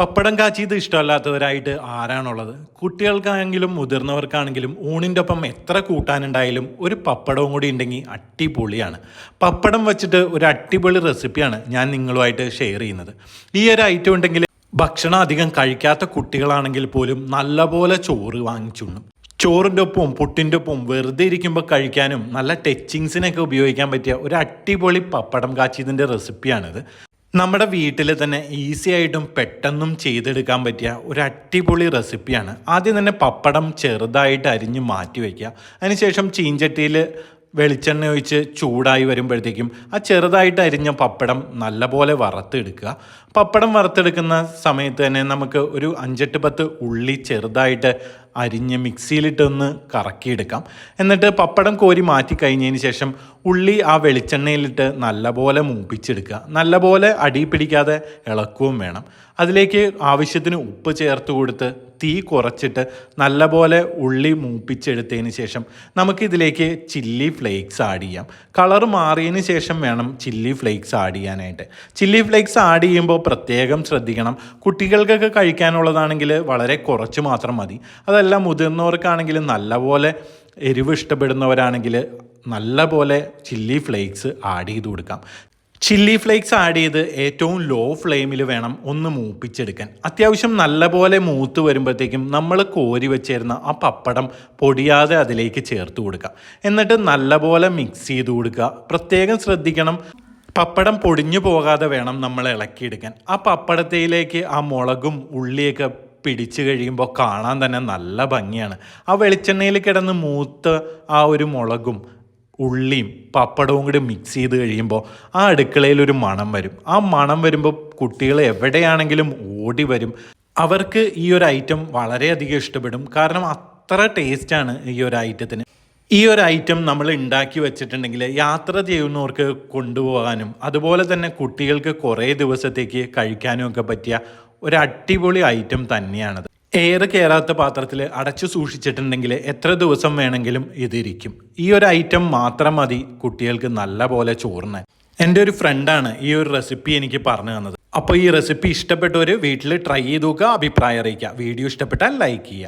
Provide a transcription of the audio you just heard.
പപ്പടം കാച്ചിയത് ഇഷ്ടമല്ലാത്തവരായിട്ട് ആരാണുള്ളത്? കുട്ടികൾക്കാണെങ്കിലും മുതിർന്നവർക്കാണെങ്കിലും ഊണിന്റെ ഒപ്പം എത്ര കൂട്ടാനുണ്ടായാലും ഒരു പപ്പടവും കൂടി ഉണ്ടെങ്കിൽ അടിപൊളിയാണ്. പപ്പടം വെച്ചിട്ട് ഒരു അടിപൊളി റെസിപ്പിയാണ് ഞാൻ നിങ്ങളുമായിട്ട് ഷെയർ ചെയ്യുന്നത്. ഈ ഒരു ഐറ്റം ഉണ്ടെങ്കിൽ ഭക്ഷണം അധികം കഴിക്കാത്ത കുട്ടികളാണെങ്കിൽ പോലും നല്ലപോലെ ചോറ് വാങ്ങിച്ചുണ്ണും. ചോറിന്റെ ഒപ്പവും പുട്ടിന്റെ ഒപ്പവും വെറുതെ ഇരിക്കുമ്പോൾ കഴിക്കാനും നല്ല ടച്ചിങ്സിനൊക്കെ ഉപയോഗിക്കാൻ പറ്റിയ ഒരു അടിപൊളി പപ്പടം കാച്ചിയതിന്റെ റെസിപ്പിയാണിത്. നമ്മുടെ വീട്ടിൽ തന്നെ ഈസി ആയിട്ടും പെട്ടെന്നും ചെയ്തെടുക്കാൻ പറ്റിയ ഒരു അടിപൊളി റെസിപ്പിയാണ് ആദ്യം തന്നെ പപ്പടം ചെറുതായിട്ട് അരിഞ്ഞ് മാറ്റി വയ്ക്കുക അതിനുശേഷം ചീഞ്ചട്ടിയിൽ വെളിച്ചെണ്ണ ഒഴിച്ച് ചൂടായി വരുമ്പോഴത്തേക്കും ആ ചെറുതായിട്ട് അരിഞ്ഞ പപ്പടം നല്ലപോലെ വറുത്തെടുക്കുക. പപ്പടം വറുത്തെടുക്കുന്ന സമയത്ത് തന്നെ നമുക്ക് ഒരു അഞ്ചെട്ട് പത്ത് ഉള്ളി ചെറുതായിട്ട് അരിഞ്ഞ് മിക്സിയിലിട്ടൊന്ന് കറക്കിയെടുക്കാം. എന്നിട്ട് പപ്പടം കോരി മാറ്റി കഴിഞ്ഞതിന് ശേഷം ഉള്ളി ആ വെളിച്ചെണ്ണയിലിട്ട് നല്ലപോലെ മൂപ്പിച്ചെടുക്കുക. നല്ലപോലെ അടി പിടിക്കാതെ ഇളക്കുകയും വേണം. അതിലേക്ക് ആവശ്യത്തിന് ഉപ്പ് ചേർത്ത് കൊടുത്ത് തീ കുറച്ചിട്ട് നല്ലപോലെ ഉള്ളി മൂപ്പിച്ചെടുത്തതിന് ശേഷം നമുക്കിതിലേക്ക് ചില്ലി ഫ്ലേക്സ് ആഡ് ചെയ്യാം. കളർ മാറിയതിന് ശേഷം വേണം ചില്ലി ഫ്ലേക്സ് ആഡ് ചെയ്യാനായിട്ട്. ചില്ലി ഫ്ലേക്സ് ആഡ് ചെയ്യുമ്പോൾ പ്രത്യേകം ശ്രദ്ധിക്കണം. കുട്ടികൾക്കൊക്കെ കഴിക്കാനുള്ളതാണെങ്കിൽ വളരെ കുറച്ച് മാത്രം മതി. അതല്ല മുതിർന്നവർക്കാണെങ്കിൽ നല്ലപോലെ എരിവ് ഇഷ്ടപ്പെടുന്നവരാണെങ്കിൽ നല്ലപോലെ ചില്ലി ഫ്ലേക്സ് ആഡ് ചെയ്ത് കൊടുക്കാം. ചില്ലി ഫ്ലേക്സ് ആഡ് ചെയ്ത് ഏറ്റവും ലോ ഫ്ലെയിമിൽ വേണം ഒന്ന് മൂപ്പിച്ചെടുക്കാൻ. അത്യാവശ്യം നല്ലപോലെ മൂത്ത് വരുമ്പോഴത്തേക്കും നമ്മൾ കോരി വെച്ചിരുന്ന ആ പപ്പടം പൊടിയാതെ അതിലേക്ക് ചേർത്ത് കൊടുക്കുക. എന്നിട്ട് നല്ലപോലെ മിക്സ് ചെയ്ത് കൊടുക്കുക. പ്രത്യേകം ശ്രദ്ധിക്കണം. പപ്പടം പൊടിഞ്ഞു പോകാതെ വേണം നമ്മൾ ഇളക്കിയെടുക്കാൻ. ആ പപ്പടത്തിലേക്ക് ആ മുളകും ഉള്ളിയൊക്കെ പിടിച്ചു കഴിയുമ്പോൾ കാണാൻ തന്നെ നല്ല ഭംഗിയാണ്. ആ വെളിച്ചെണ്ണയിൽ കിടന്ന് മൂത്ത് ആ ഒരു മുളകും ഉള്ളിയും പപ്പടവും കൂടി മിക്സ് ചെയ്ത് കഴിയുമ്പോൾ ആ അടുക്കളയിൽ ഒരു മണം വരും. ആ മണം വരുമ്പോൾ കുട്ടികൾ എവിടെയാണെങ്കിലും ഓടി വരും. അവർക്ക് ഈ ഒരു ഐറ്റം വളരെയധികം ഇഷ്ടപ്പെടും. കാരണം അത്ര ടേസ്റ്റാണ് ഈ ഒരു ഐറ്റത്തിന് ഈ ഒരു ഐറ്റം നമ്മൾ ഉണ്ടാക്കി വെച്ചിട്ടുണ്ടെങ്കിൽ യാത്ര ചെയ്യുന്നവർക്ക് കൊണ്ടുപോകാനും അതുപോലെ തന്നെ കുട്ടികൾക്ക് കുറേ ദിവസത്തേക്ക് കഴിക്കാനും ഒക്കെ പറ്റിയ ഒരു അടിപൊളി ഐറ്റം തന്നെയാണത്. എയർ കയറാത്ത പാത്രത്തിൽ അടച്ചു സൂക്ഷിച്ചിട്ടുണ്ടെങ്കിൽ എത്ര ദിവസം വേണമെങ്കിലും ഇതിരിക്കും. ഈ ഒരു ഐറ്റം മാത്രം മതി കുട്ടികൾക്ക് നല്ല പോലെ ചോറിന്. എന്റെ ഒരു ഫ്രണ്ടാണ് ഈ ഒരു റെസിപ്പി എനിക്ക് പറഞ്ഞു തന്നത്. അപ്പോൾ ഈ റെസിപ്പി ഇഷ്ടപ്പെട്ടവർ വീട്ടിൽ ട്രൈ ചെയ്ത് നോക്കുക അഭിപ്രായം അറിയിക്കുക. വീഡിയോ ഇഷ്ടപ്പെട്ടാൽ ലൈക്ക് ചെയ്യുക.